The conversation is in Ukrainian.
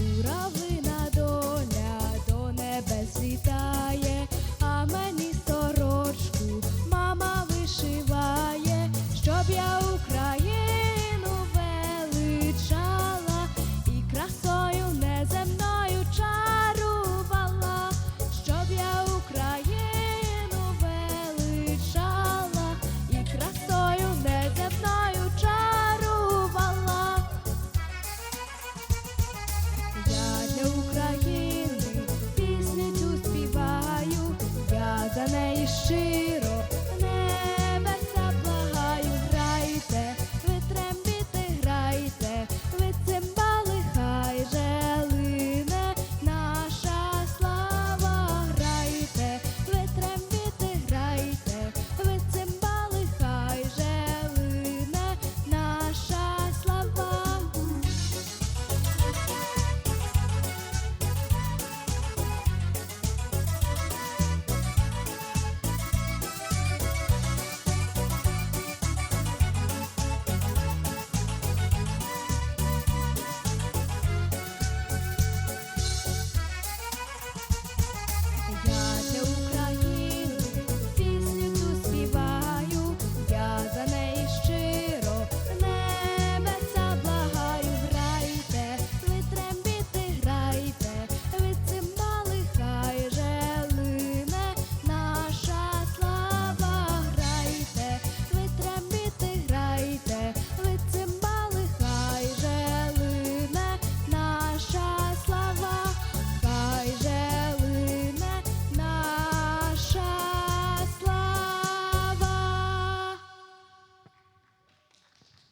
Журавлина доля до небес літає, а мені e.